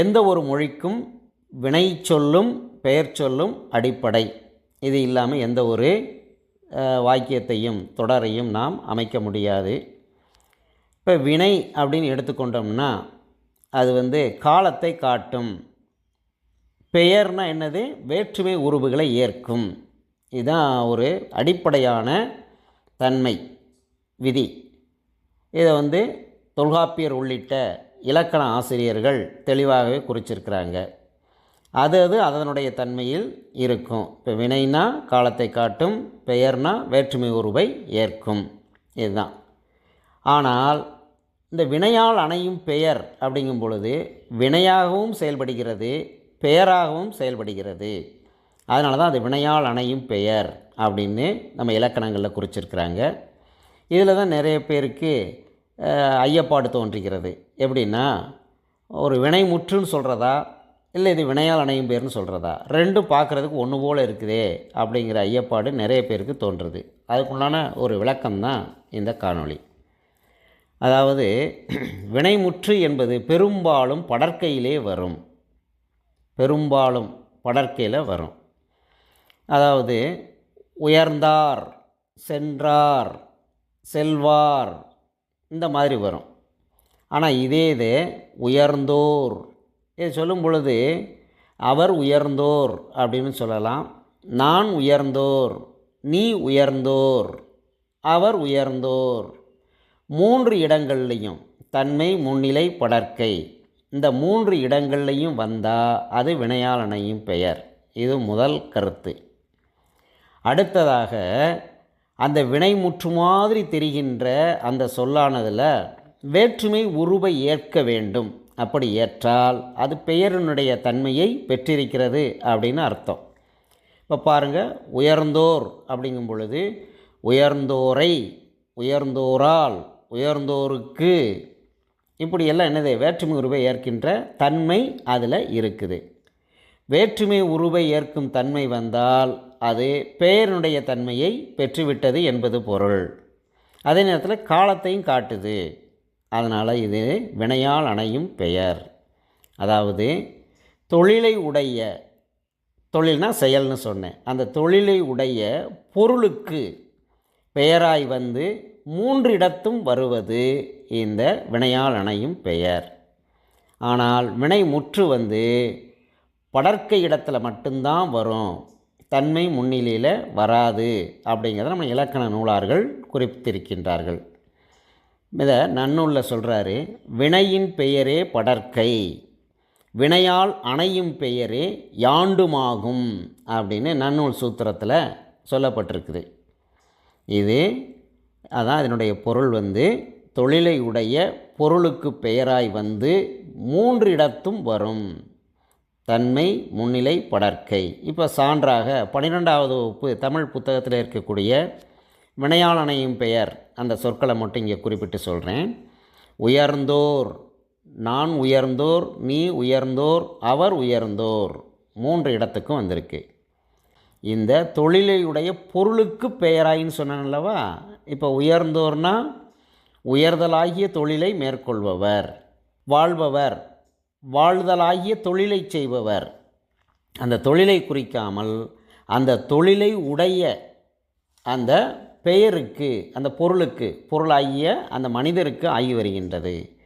எந்த ஒரு மொழிக்கும் வினை சொல்லும் பெயர் சொல்லும் அடிப்படை. இது இல்லாமல் எந்த ஒரு வாக்கியத்தையும் தொடரையும் நாம் அமைக்க முடியாது. இப்போ வினை அப்படின்னு எடுத்துக்கொண்டோம்னா அது வந்து காலத்தை காட்டும். பெயர்னா என்னது? வேற்றுமை உருவுகளை ஏற்கும். இதுதான் ஒரு அடிப்படையான தன்மை விதி. இதை வந்து தொல்காப்பியர் உள்ளிட்ட இலக்கண ஆசிரியர்கள் தெளிவாகவே குறிச்சிருக்கிறாங்க. அது அது அதனுடைய தன்மையில் இருக்கும். இப்போ வினைனா காலத்தை காட்டும் பெயர்னா வேற்றுமை உருவை ஏற்கும். இதுதான். ஆனால் இந்த வினையால் அணையும் பெயர் அப்படிங்கும் பொழுது வினையாகவும் செயல்படுகிறது பெயராகவும் செயல்படுகிறது. அதனால தான் அது வினையால் அணையும் பெயர் அப்படின்னு நம்ம இலக்கணங்களில் குறிச்சிருக்கிறாங்க. இதில் தான் நிறைய பேருக்கு ஐயப்பாடு தோன்றுகிறது. எப்படின்னா ஒரு வினை முற்றுன்னு சொல்கிறதா இல்லை இது வினையால் அணையும் பேர்னு சொல்கிறதா ரெண்டும் பார்க்குறதுக்கு ஒன்று போல் இருக்குதே அப்படிங்கிற ஐயப்பாடு நிறைய பேருக்கு தோன்றுறது அதுக்குண்டான ஒரு விளக்கம்தான் இந்த காணொளி. அதாவது வினைமுற்று என்பது பெரும்பாலும் படற்கையிலே வரும். பெரும்பாலும் படற்கையில் வரும். அதாவது உயர்ந்தார் சென்றார் செல்வார் இந்த மாதிரி வரும். ஆனால் இதே இது உயர்ந்தோர். இது சொல்லும் பொழுது அவர் உயர்ந்தோர் அப்படின்னு சொல்லலாம். நான் உயர்ந்தோர் நீ உயர்ந்தோர் அவர் உயர்ந்தோர். மூன்று இடங்கள்லையும் தன்மை முன்னிலை படற்கை. இந்த மூன்று இடங்கள்லையும் வந்தால் அது வினையாளனையும் பெயர். இது முதல் கருத்து. அடுத்ததாக அந்த வினைமுற்று மாதிரி தெரிகின்ற அந்த சொல்லானதில் வேற்றுமை உருவை ஏற்க வேண்டும். அப்படி ஏற்றால் அது பெயரினுடைய தன்மையை பெற்றிருக்கிறது அப்படின்னு அர்த்தம். இப்போ பாருங்கள் உயர்ந்தோர் அப்படிங்கும் பொழுது உயர்ந்தோரை உயர்ந்தோரால் உயர்ந்தோருக்கு இப்படியெல்லாம் என்னது? வேற்றுமை உருவை ஏற்கின்ற தன்மை அதில் இருக்குது. வேற்றுமை உருவை ஏற்கும் தன்மை வந்தால் அது பெயரினுடைய தன்மையை பெற்றுவிட்டது என்பது பொருள். அதே நேரத்தில் காலத்தையும் காட்டுது. அதனால் இது வினையால் அணையும் பெயர். அதாவது தொழிலை உடைய தொழில்னா செயல்னு சொன்னேன். அந்த தொழிலை உடைய பொருளுக்கு பெயராய் வந்து மூன்று இடத்தும் வருவது இந்த வினையால் அணையும் பெயர். ஆனால் வினை முற்று வந்து படற்கை இடத்துல மட்டும்தான் வரும். தன்மை முன்னிலையில் வராது அப்படிங்கிறத நம்ம இலக்கண நூலார்கள் குறிப்பிட்டிருக்கின்றார்கள். இதை நன்னூலில் சொல்கிறாரு வினையின் பெயரே படற்கை வினையால் அணையும் பெயரே யாண்டுமாகும் அப்படின்னு நன்னூல் சூத்திரத்தில் சொல்லப்பட்டிருக்குது. இது அதான் இதனுடைய பொருள் வந்து தொழிலை உடைய பொருளுக்கு பெயராய் வந்து மூன்று இடத்தும் வரும். தன்மை முன்னிலை படற்கை. இப்போ சான்றாக பன்னிரெண்டாவது வகுப்பு தமிழ் புத்தகத்தில் இருக்கக்கூடிய வினையாளனையும் பெயர் அந்த சொற்களை மட்டும் இங்கே குறிப்பிட்டு சொல்கிறேன் உயர்ந்தோர் நான் உயர்ந்தோர் நீ உயர்ந்தோர் அவர் உயர்ந்தோர் மூன்று இடத்துக்கும் வந்திருக்கு. இந்த தொழிலையுடைய பொருளுக்கு பெயராயின்னு சொன்னேன் இப்போ உயர்ந்தோர்னா உயர்தலாகிய தொழிலை மேற்கொள்பவர் வாழ்பவர். வாழ்தலாகிய தொழிலை செய்பவர். அந்த தொழிலை குறிக்காமல் அந்த தொழிலை உடைய அந்த பெயருக்கு அந்த பொருளுக்கு பொருளாகிய அந்த மனிதருக்கு ஆகி வருகின்றது.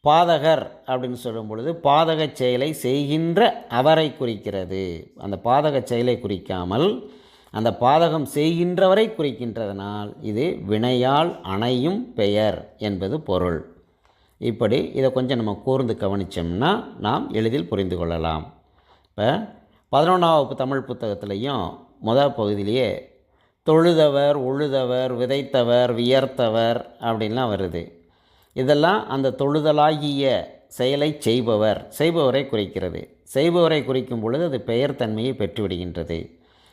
பாதகர் அப்படின்னு சொல்லும் பொழுது பாதக செயலை செய்கின்ற அவரை குறிக்கிறது. அந்த பாதக செயலை குறிக்காமல் அந்த பாதகம் செய்கின்றவரை குறிக்கின்றதனால் இது வினையால் அணையும் பெயர் என்பது பொருள். இப்படி இதை கொஞ்சம் நம்ம கூர்ந்து கவனித்தோம்னா நாம் எளிதில் புரிந்து கொள்ளலாம். இப்போ பதினொன்றாம் வகுப்பு தமிழ் புத்தகத்திலையும் முதல் பகுதியிலேயே தொழுதவர் உழுதவர் விதைத்தவர் வியர்த்தவர் அப்படின்லாம் வருது. இதெல்லாம் அந்த தொழுதலாகிய செயலை செய்பவர் செய்பவரை குறிக்கிறது. செய்பவரை குறிக்கும் பொழுது அது பெயர் தன்மையை பெற்றுவிடுகின்றது.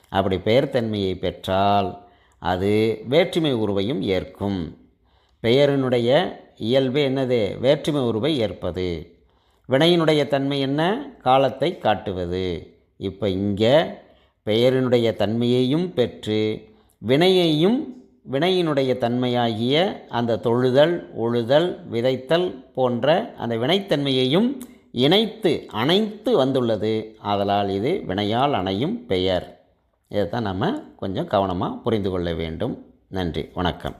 அப்படி பெயர் தன்மையை பெற்றால் அது வேற்றுமை உருவையும் ஏற்கும். பெயரினுடைய இயல்பு என்னது? வேற்றுமை உருவை ஏற்பது. வினையினுடைய தன்மை என்ன? காலத்தை காட்டுவது. இப்போ இங்கே பெயரினுடைய தன்மையையும் பெற்று வினையையும் வினையினுடைய தன்மையாகிய அந்த தொழுதல் ஒழுதல் விதைத்தல் போன்ற அந்த வினைத்தன்மையையும் இணைத்து அணைத்து வந்துள்ளது. ஆதலால் இது வினையால் அணையும் பெயர். இதைத்தான் நம்ம கொஞ்சம் கவனமாக புரிந்து கொள்ள வேண்டும். நன்றி. வணக்கம்.